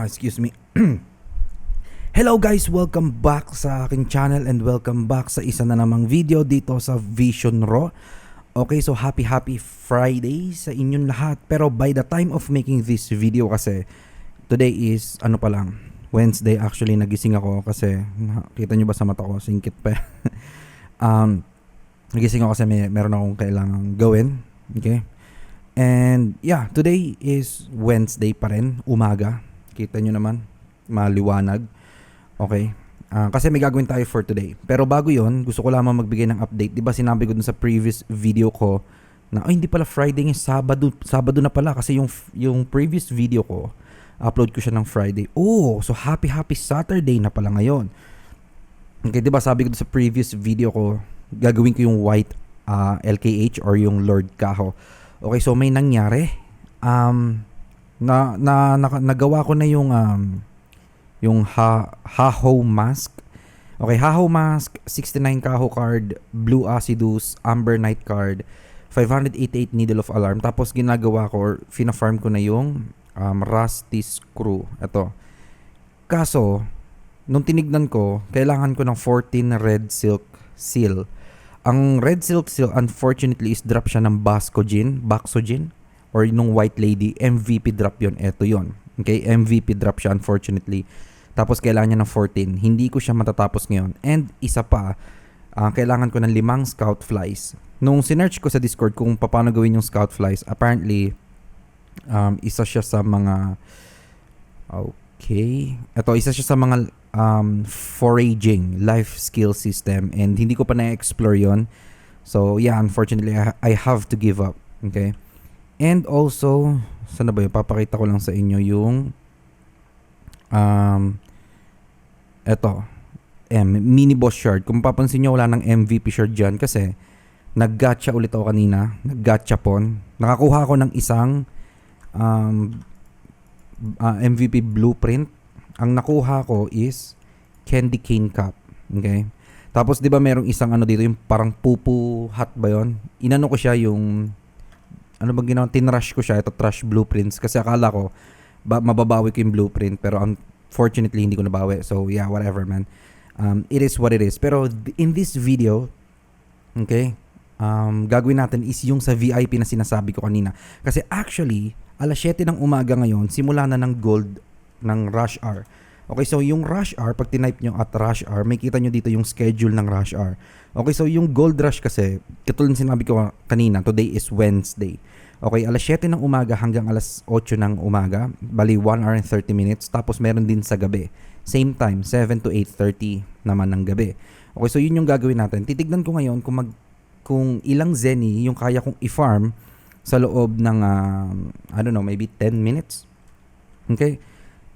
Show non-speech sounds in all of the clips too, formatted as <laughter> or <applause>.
Ah, excuse me. <clears throat> Hello guys, welcome back sa aking channel and welcome back sa isa na namang video dito sa Vision Raw. Okay, so happy happy Friday sa inyong lahat. Pero by the time of making this video kasi today is ano pa lang, Wednesday actually nagising ako kasi kita nyo ba sa mata ko, singkit pa. <laughs> um, nagising ako kasi may, meron akong kailangang gawin. Okay? And yeah, today is Wednesday pa rin, umaga. Kita nyo naman, maliwanag. Okay? Ah, kasi may gagawin tayo for today. Pero bago yon gusto ko lamang magbigay ng update. Di ba sinabi ko dun sa previous video ko na, ay hindi pala Friday ngayon, Sabado, Sabado na pala. Kasi yung, yung previous video ko, upload ko siya ng Friday. Oh, so happy happy Saturday na pala ngayon. Okay, di ba sabi ko dun sa previous video ko, gagawin ko yung white ah, LKH or yung Lord Kaho. Okay, so may nangyari. Um, na, na, na nagawa ko na yung um, yung ha, Haho mask. Okay, Haho mask, 69 Kaho card, Blue Acidus, Amber Night card, 588 Needle of Alarm. Tapos ginagawa ko or fina-farm ko na yung um, Rusty Screw. Ito. Kaso, nung tinignan ko, kailangan ko ng 14 Red Silk Seal. Ang Red Silk Seal, unfortunately, is drop siya ng Bascogin, Baxogin, or nung White Lady, MVP drop yon Ito yon Okay, MVP drop siya, unfortunately. Tapos kailangan niya ng 14. Hindi ko siya matatapos ngayon. And isa pa, ah, kailangan ko ng limang scout flies. Nung sinearch ko sa Discord kung paano gawin yung scout flies, apparently, um, isa siya sa mga... Okay. Ito, isa siya sa mga um, foraging life skill system and hindi ko pa na-explore yon So, yeah, unfortunately, I have to give up. Okay? And also, saan na ba yun? Papakita ko lang sa inyo yung um, eto, M, mini boss shard. Kung papansin nyo, wala ng MVP shard dyan kasi nag-gacha ulit ako kanina. Nag-gacha pon. Nakakuha ako ng isang um, uh, MVP blueprint. Ang nakuha ko is Candy Cane Cup. Okay? Tapos 'di ba merong isang ano dito yung parang pupu hat ba 'yon? Inano ko siya yung ano bang ginawa? Tinrush ko siya ito trash blueprints kasi akala ko ba, mababawi ko yung blueprint pero unfortunately hindi ko nabawi. So yeah, whatever man. Um, it is what it is. Pero in this video, okay, um, gagawin natin is yung sa VIP na sinasabi ko kanina. Kasi actually, alas 7 ng umaga ngayon, simula na ng gold ng rush hour. Okay, so yung rush hour, pag tinype nyo at rush hour, may kita nyo dito yung schedule ng rush hour. Okay, so yung gold rush kasi, katulad sinabi ko kanina, today is Wednesday. Okay, alas 7 ng umaga hanggang alas 8 ng umaga, bali 1 hour and 30 minutes, tapos meron din sa gabi. Same time, 7 to 8.30 naman ng gabi. Okay, so yun yung gagawin natin. Titignan ko ngayon kung mag kung ilang zeni yung kaya kong i-farm sa loob ng uh, I don't know, maybe 10 minutes. Okay?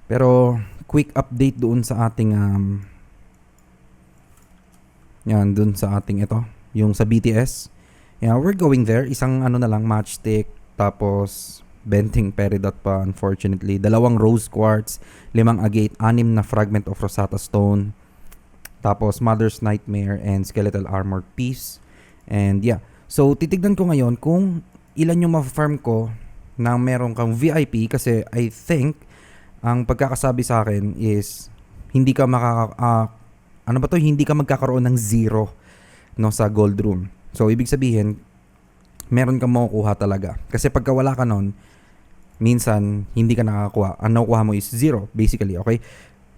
Pero quick update doon sa ating um, yan, doon sa ating ito, yung sa BTS. Yeah, we're going there. Isang ano na lang, matchstick, tapos benting peridot pa, unfortunately. Dalawang rose quartz, limang agate, anim na fragment of Rosetta Stone, tapos Mother's Nightmare and Skeletal Armor piece. And yeah, so titignan ko ngayon kung ilan yung ma-farm ko na meron kang VIP kasi I think ang pagkakasabi sa akin is hindi ka makaka ah, ano ba to hindi ka magkakaroon ng zero no sa gold room. So ibig sabihin meron kang makukuha talaga. Kasi pagka wala ka nun, minsan hindi ka nakakakuha. Ang nakukuha mo is zero basically, okay?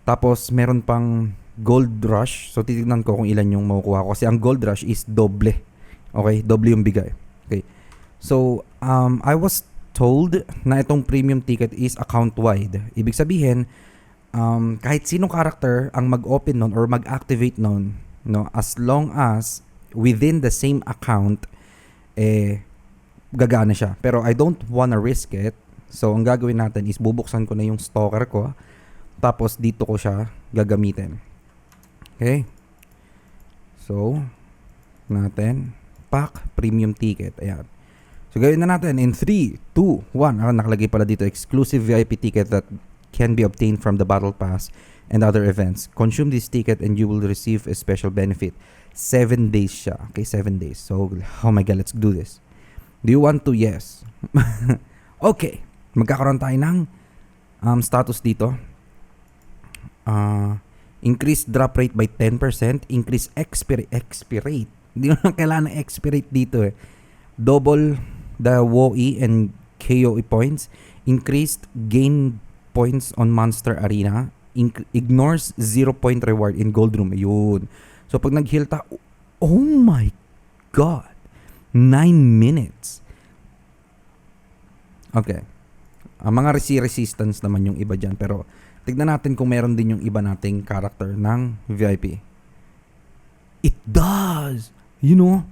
Tapos meron pang gold rush. So titignan ko kung ilan yung makukuha ko kasi ang gold rush is doble. Okay? Doble yung bigay. Okay. So, um, I was told na itong premium ticket is account-wide. Ibig sabihin, um, kahit sinong character ang mag-open nun or mag-activate nun, no, as long as within the same account, eh, gagana siya. Pero I don't wanna risk it. So, ang gagawin natin is bubuksan ko na yung stalker ko. Tapos, dito ko siya gagamitin. Okay? So, natin pack premium ticket. Ayan. So, gawin na natin in 3, 2, 1. Ah, nakalagay pala dito, exclusive VIP ticket that can be obtained from the Battle Pass and other events. Consume this ticket and you will receive a special benefit. 7 days siya. Okay, 7 days. So, oh my God, let's do this. Do you want to? Yes. <laughs> okay. Magkakaroon tayo ng um, status dito. uh, increase drop rate by 10%, increase expir expir rate. Hindi <laughs> mo na kailangan ng expir rate dito eh. Double the WoE and KOE points, increased gain points on Monster Arena, inc- ignores zero point reward in Gold Room. Yun. So pag nag-heal ta, oh my god. 9 minutes. Okay. Ang mga resi resistance naman yung iba dyan. Pero tignan natin kung meron din yung iba nating character ng VIP. It does! You know?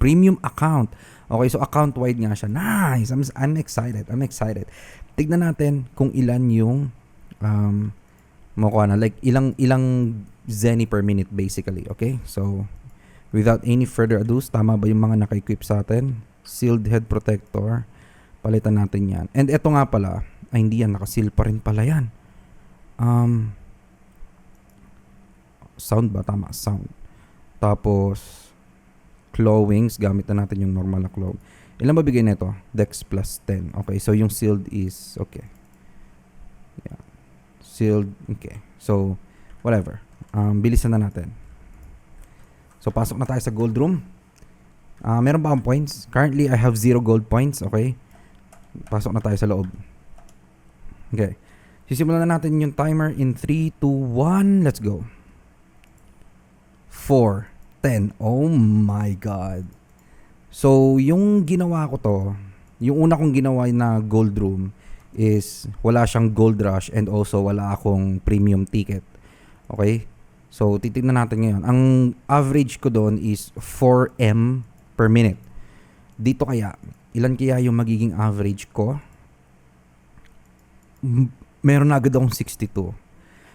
Premium account. Okay, so account-wide nga siya. Nice! I'm, I'm excited. I'm excited. Tignan natin kung ilan yung um, makuha na. Like, ilang, ilang zenny per minute basically. Okay? So, without any further ado, tama ba yung mga naka-equip sa atin? Sealed head protector. Palitan natin yan. And eto nga pala, ay hindi yan, nakaseal pa rin pala yan. Um, sound ba? Tama, sound. Tapos, claw wings, gamit na natin yung normal na claw. Ilan ba bigay nito? Dex plus 10. Okay, so yung sealed is, okay. Yeah. Sealed, okay. So, whatever. Um, bilisan na natin. So, pasok na tayo sa gold room. Ah, meron ba akong points? Currently, I have zero gold points. Okay. Pasok na tayo sa loob. Okay. Sisimulan na natin yung timer in 3, 2, 1. Let's go. 4, 10. Oh my God. So, yung ginawa ko to, yung una kong ginawa na gold room is wala siyang gold rush and also wala akong premium ticket. Okay? So, titignan natin ngayon. Ang average ko doon is 4M per minute. Dito kaya, ilan kaya yung magiging average ko? Meron na agad akong 62.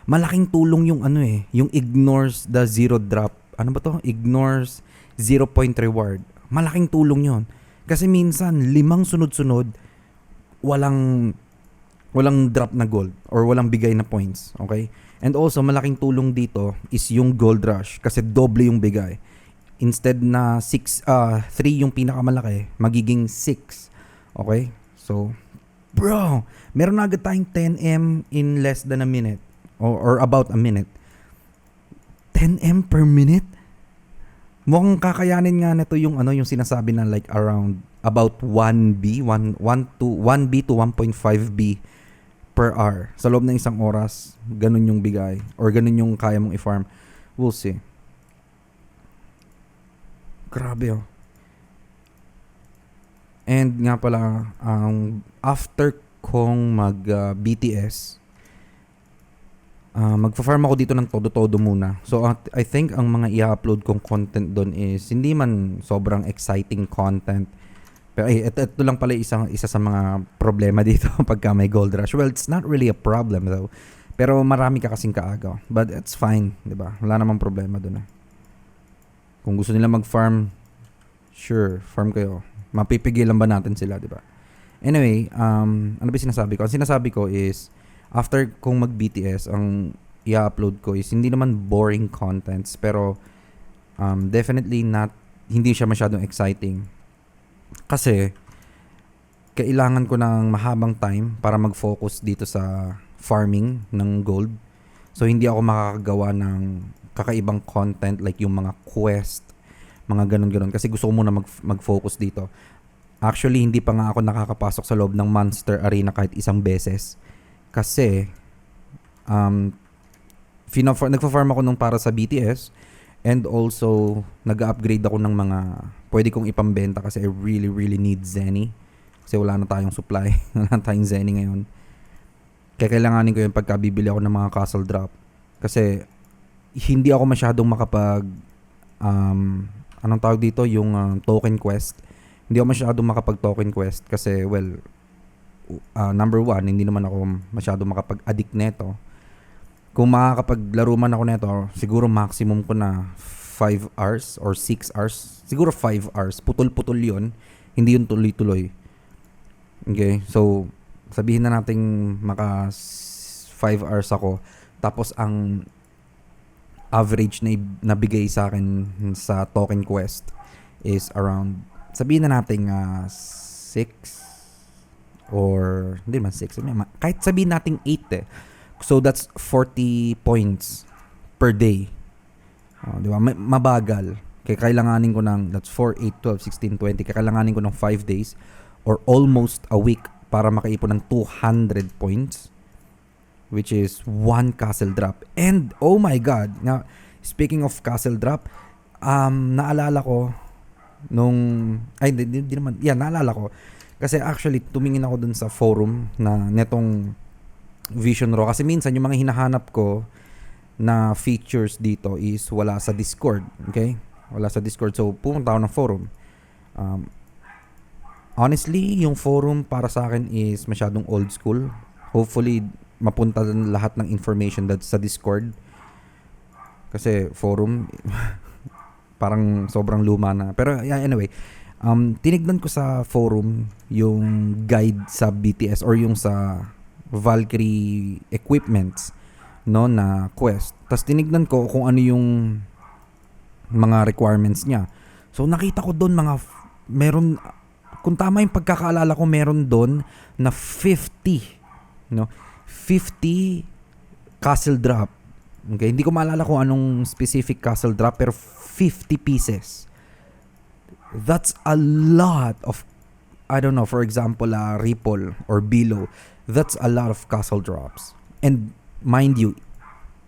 Malaking tulong yung ano eh, yung ignores the zero drop. Ano ba to? Ignores zero point reward. Malaking tulong yon. Kasi minsan, limang sunod-sunod, walang walang drop na gold or walang bigay na points. Okay? And also, malaking tulong dito is yung gold rush kasi doble yung bigay. Instead na 6, uh, 3 yung pinakamalaki, magiging 6. Okay? So, bro, meron na agad tayong 10M in less than a minute. Or, or about a minute. 10M per minute? Mukhang kakayanin nga nito yung ano yung sinasabi na like around about 1B, 1 1 to 1B to 1.5B per hour. Sa loob ng isang oras, ganun yung bigay or ganun yung kaya mong i-farm. We'll see. Grabe oh. And nga pala, ang after kong mag uh, BTS, uh, magfa-farm ako dito ng todo-todo muna. So uh, I think ang mga i-upload kong content doon is hindi man sobrang exciting content. Pero ay, ito, ito lang pala isang, isa sa mga problema <laughs> dito pagka may gold rush. Well, it's not really a problem though. Pero marami ka kasing kaagaw. But it's fine, di ba? Wala namang problema doon eh. Kung gusto nila mag-farm, sure, farm kayo. Mapipigilan ba natin sila, di ba? Anyway, um, ano ba sinasabi ko? Ang sinasabi ko is, after kung mag-BTS, ang i-upload ko is hindi naman boring contents, pero um, definitely not, hindi siya masyadong exciting. Kasi, kailangan ko ng mahabang time para mag-focus dito sa farming ng gold. So, hindi ako makakagawa ng kakaibang content like yung mga quest, mga ganun-ganun. Kasi gusto ko muna mag- mag-focus dito. Actually, hindi pa nga ako nakakapasok sa loob ng Monster Arena kahit isang beses. Kasi, um, fina- nagfa-farm ako nung para sa BTS and also nag-upgrade ako ng mga pwede kong ipambenta kasi I really really need Zenny kasi wala na tayong supply. <laughs> Wala na tayong Zenny ngayon. Kaya kailanganin ko yung pagkabibili ako ng mga castle drop. Kasi hindi ako masyadong makapag um, anong tawag dito? Yung um, token quest. Hindi ako masyadong makapag token quest kasi well uh, number one hindi naman ako masyadong makapag-addict neto kung makakapaglaro man ako nito, siguro maximum ko na 5 hours or 6 hours. Siguro 5 hours. Putol-putol yun. Hindi yun tuloy-tuloy. Okay? So, sabihin na nating maka 5 hours ako. Tapos, ang average na nabigay sa akin sa token quest is around, sabihin na nating 6 or, hindi man 6. Kahit sabihin nating 8 eh So that's 40 points per day. Oh, di ba? Ma- mabagal. Kaya kailanganin ko ng, that's 4, 8, 12, 16, 20. Kaya kailanganin ko ng 5 days or almost a week para makaipon ng 200 points which is one castle drop. And oh my god, now speaking of castle drop, um naalala ko nung ay di, di naman, yeah, naalala ko kasi actually tumingin ako dun sa forum na netong Vision Raw kasi minsan yung mga hinahanap ko na features dito is wala sa Discord, okay? Wala sa Discord. So pumunta ako ng forum. Um, honestly, yung forum para sa akin is masyadong old school. Hopefully, mapunta dun lahat ng information that sa Discord. Kasi forum, <laughs> parang sobrang luma na. Pero yeah, anyway, um, tinignan ko sa forum yung guide sa BTS or yung sa Valkyrie equipments no na quest. Tapos tinignan ko kung ano yung mga requirements niya. So nakita ko doon mga meron kung tama yung pagkakaalala ko meron doon na 50 no 50 castle drop. Okay, hindi ko maalala kung anong specific castle drop pero 50 pieces. That's a lot of I don't know, for example, uh, Ripple or Below. That's a lot of castle drops. And mind you,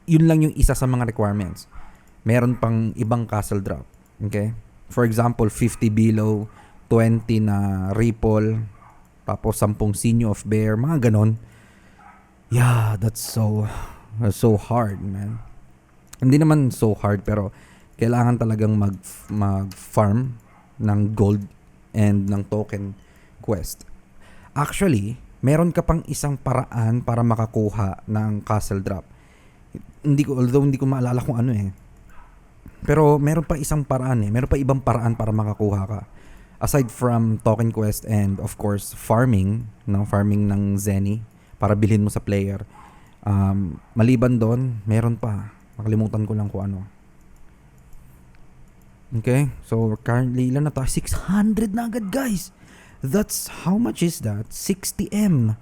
yun lang yung isa sa mga requirements. Meron pang ibang castle drop. Okay? For example, 50 Below, 20 na Ripple, tapos 10 Sinyo of Bear, mga ganon. Yeah, that's so so hard, man. Hindi naman so hard pero kailangan talagang mag mag-farm ng gold and ng token quest. Actually, meron ka pang isang paraan para makakuha ng castle drop. Hindi ko although hindi ko maalala kung ano eh. Pero meron pa isang paraan eh. Meron pa ibang paraan para makakuha ka. Aside from token quest and of course farming, no, farming ng Zenny para bilhin mo sa player. Um, maliban doon, meron pa. Nakalimutan ko lang kung ano. Okay, so currently ilan na tayo? 600 na agad guys. That's, how much is that? 60M.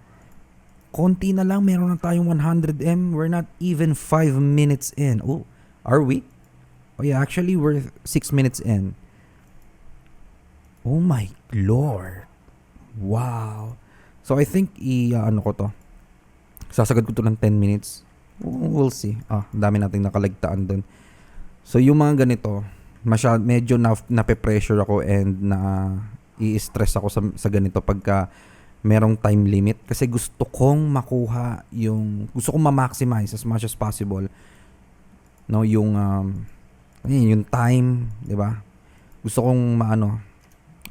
Konti na lang, meron na tayong 100M. We're not even 5 minutes in. Oh, are we? Oh yeah, actually we're 6 minutes in. Oh my lord. Wow. So I think i uh, ano ko to. Sasagad ko to ng 10 minutes. We'll see. Ah, dami nating nakalagtaan doon. So yung mga ganito, masyad medyo na nape-pressure ako and na i-stress ako sa, sa ganito pagka merong time limit kasi gusto kong makuha yung gusto kong ma-maximize as much as possible no yung um, ayun, yung time, 'di ba? Gusto kong maano,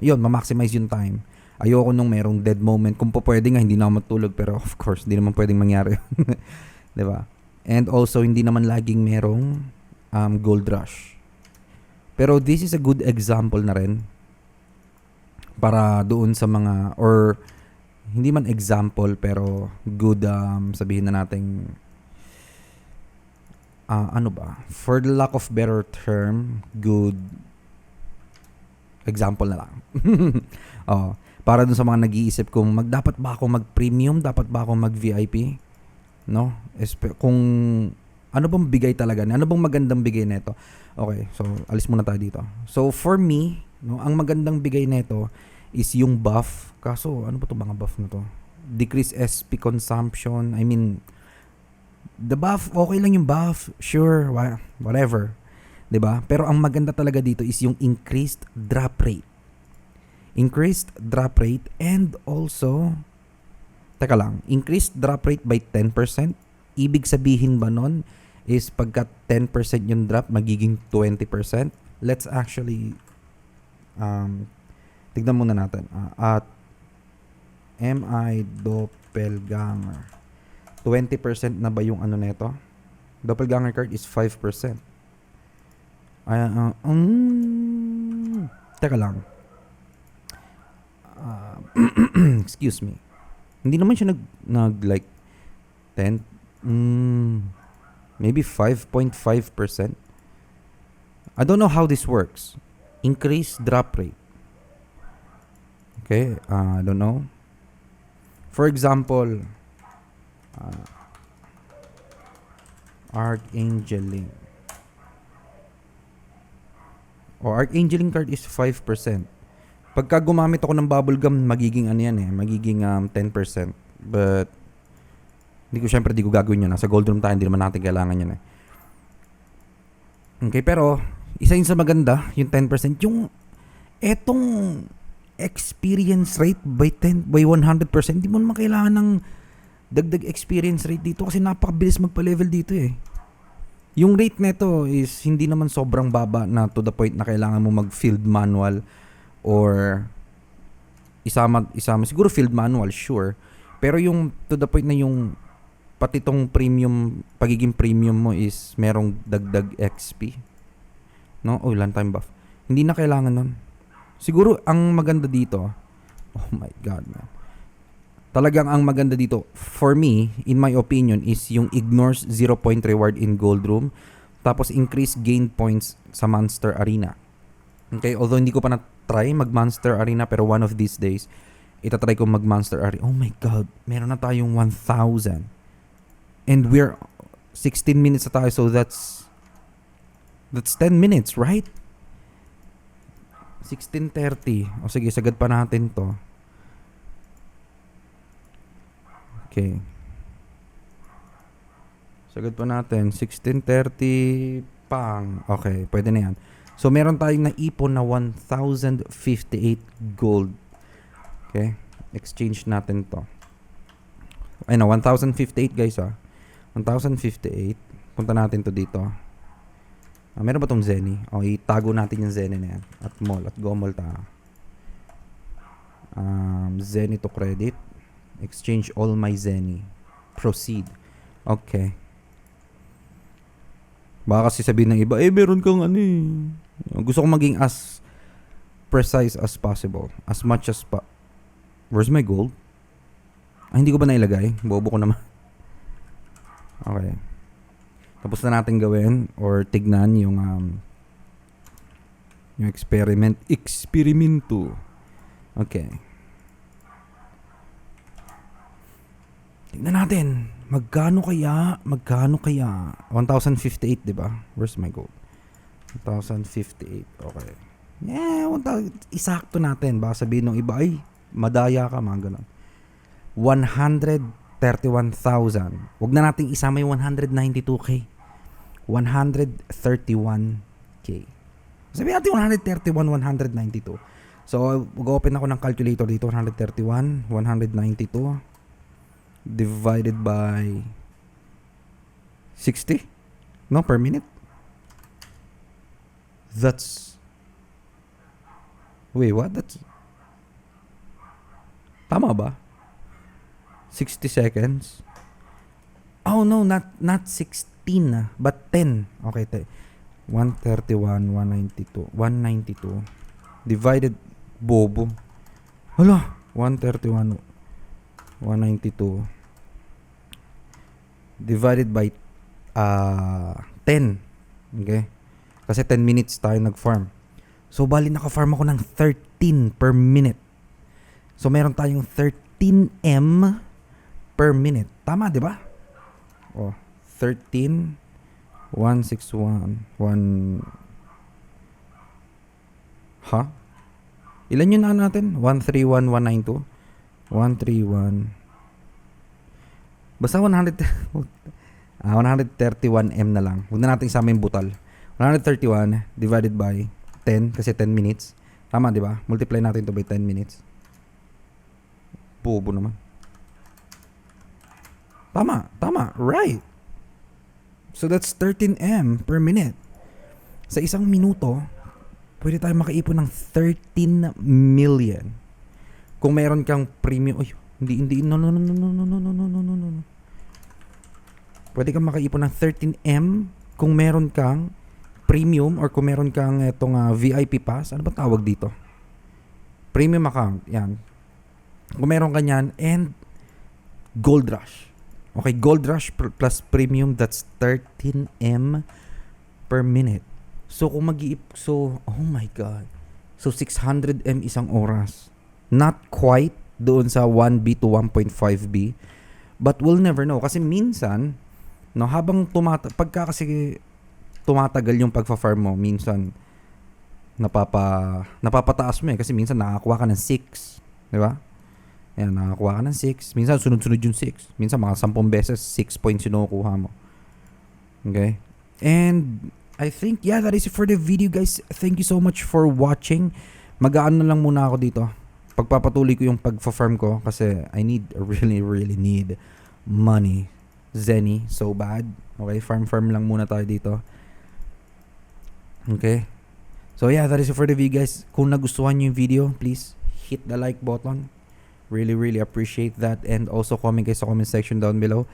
'yun, ma-maximize yung time. Ayoko nung merong dead moment. Kung po pwede nga hindi na ako matulog pero of course, hindi naman pwedeng mangyari. <laughs> 'Di ba? And also hindi naman laging merong um, gold rush. Pero this is a good example na rin para doon sa mga or hindi man example pero good um, sabihin na nating ah, ano ba? For the lack of better term good example na lang. <laughs> Oh, para dun sa mga nag-iisip kung mag dapat ba ako mag premium dapat ba ako mag VIP no? Espe- kung ano bang bigay talaga ano bang magandang bigay nito okay so alis muna tayo dito. So for me no ang magandang bigay nito is yung buff. Kaso ano ba to mga buff na to? Decrease SP consumption I mean the buff okay lang yung buff sure wha- whatever 'di ba? Pero ang maganda talaga dito is yung increased drop rate. Increased drop rate and also teka lang increased drop rate by 10% ibig sabihin ba nun is pagka 10% yung drop magiging 20% let's actually um tignan muna natin. Ah, at MI doppelganger. 20% na ba yung ano nito doppelganger card is 5% ay ah, um, teka lang. Ah, <clears throat> excuse me. Hindi naman siya nag nag like 10 mm, maybe 5.5% I don't know how this works increase drop rate okay uh, I don't know for example uh, Archangeling. O, Archangeling card is 5%. Pagka gumamit ako ng bubble gum, magiging ano yan eh, magiging um, 10%. But, hindi ko syempre di ko gagawin yun. Nasa gold room tayo, hindi naman natin kailangan yun eh. Okay, pero, isa yun sa maganda, yung 10%. Yung, etong experience rate by 10, by 100%, hindi mo naman kailangan ng dagdag experience rate dito kasi napakabilis magpa-level dito eh. Yung rate nito is hindi naman sobrang baba na to the point na kailangan mo mag-field manual or isama isama siguro field manual sure pero yung to the point na yung pati tong premium pagiging premium mo is merong dagdag XP no? Oh ilan time buff. Hindi na kailangan nun. Siguro ang maganda dito <laughs> oh my god man. Talagang ang maganda dito for me in my opinion is yung ignores 0 point reward in gold room tapos increase gain points sa monster arena. Okay although hindi ko pa na try mag monster arena pero one of these days itatry ko mag monster arena. Oh my god meron na tayong 1000 and we're 16 minutes tayo so that's that's 10 minutes right 16.30 o sige sagad pa natin to Okay. Sagad pa natin. 16.30 pang. Okay, pwede na yan. So, meron tayong naipon na 1,058 gold. Okay. Exchange natin to. Ay na, 1,058 guys ah. 1,058. Punta natin to dito. Ah, meron ba tong Zenny? O, itago natin yung Zenny na yan. At mall. At go mall ta. Um, Zenny to credit. Exchange all my Zenny. Proceed. Okay. Baka kasi sabihin ng iba, eh meron kang ano eh. Gusto ko maging as precise as possible. As much as pa... Where's my gold? Ah, hindi ko ba nailagay? Bobo ko naman. <laughs> Okay. Tapos na natin gawin or tignan yung um, yung experiment. Experimento. Okay. Tignan natin. Magkano kaya? Magkano kaya? 1,058, di ba? Where's my gold? 1,058. Okay. Yeah, 1,000. Isakto natin. Baka sabihin ng iba, ay, madaya ka, mga ganun. 131,000. Huwag na nating isama yung 192k. 131k. Sabi natin 131, 192. So, mag-open ako ng calculator dito. 131, 192 divided by 60 no per minute that's wait what that's tama ba 60 seconds oh no not not 16 ah, but 10 okay te 131 192 192 divided bobo hala 131 192 divided by uh, 10. Okay? Kasi 10 minutes tayo nag-farm. So, bali naka-farm ako ng 13 per minute. So, meron tayong 13M per minute. Tama, di ba? Oh, 13, 161, 1... Ha? Ilan yun na natin? 131, 192? 131, Basta 100 uh, 131M na lang. Huwag na natin isama yung butal. 131 divided by 10 kasi 10 minutes. Tama, di ba? Multiply natin to by 10 minutes. Bobo naman. Tama, tama. Right. So that's 13M per minute. Sa isang minuto, pwede tayo makaipon ng 13 million. Kung meron kang premium, uy, hindi, hindi, no, no, no, no, no, no, no, no, no, no, no, no. Pwede kang makaipon ng 13M kung meron kang premium or kung meron kang itong uh, VIP pass. Ano ba tawag dito? Premium account. Yan. Kung meron ka yan and Gold Rush. Okay, Gold Rush plus premium that's 13M per minute. So kung mag so oh my god. So 600M isang oras. Not quite doon sa 1B to 1.5B. But we'll never know. Kasi minsan, No, habang tumata pagka kasi tumatagal yung pagfa-farm mo, minsan napapa napapataas mo eh kasi minsan nakakuha ka ng 6, di ba? Ayan, nakakuha ka ng 6. Minsan sunod-sunod yung 6. Minsan mga 10 beses 6 points yung nakukuha mo. Okay? And I think yeah, that is it for the video guys. Thank you so much for watching. Mag-aano na lang muna ako dito. Pagpapatuloy ko yung pag-farm ko kasi I need <laughs> really really need money. Zenny, so bad. Okay, farm farm lang muna tayo dito. Okay. So yeah, that is it for the video guys. Kung nagustuhan niyo yung video, please hit the like button. Really really appreciate that and also comment guys sa comment section down below.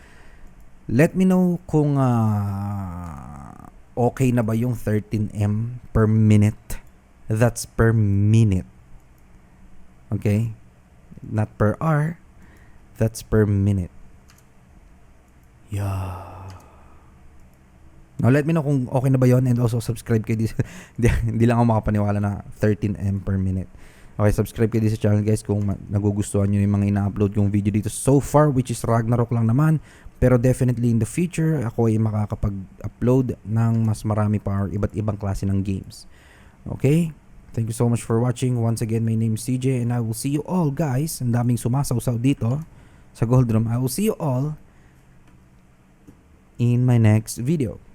Let me know kung ah, okay na ba yung 13M per minute. That's per minute. Okay? Not per hour. That's per minute. Yeah. Now, let me know kung okay na ba yon and also subscribe kayo <laughs> hindi lang ako makapaniwala na 13M per minute. Okay, subscribe kayo dito sa channel guys kung nagugustuhan nyo yung mga ina-upload yung video dito so far which is Ragnarok lang naman. Pero definitely in the future, ako ay makakapag-upload ng mas marami pa or iba't ibang klase ng games. Okay? Thank you so much for watching. Once again, my name is CJ and I will see you all guys. Ang daming sumasaw-saw dito sa Gold Room. I will see you all in my next video.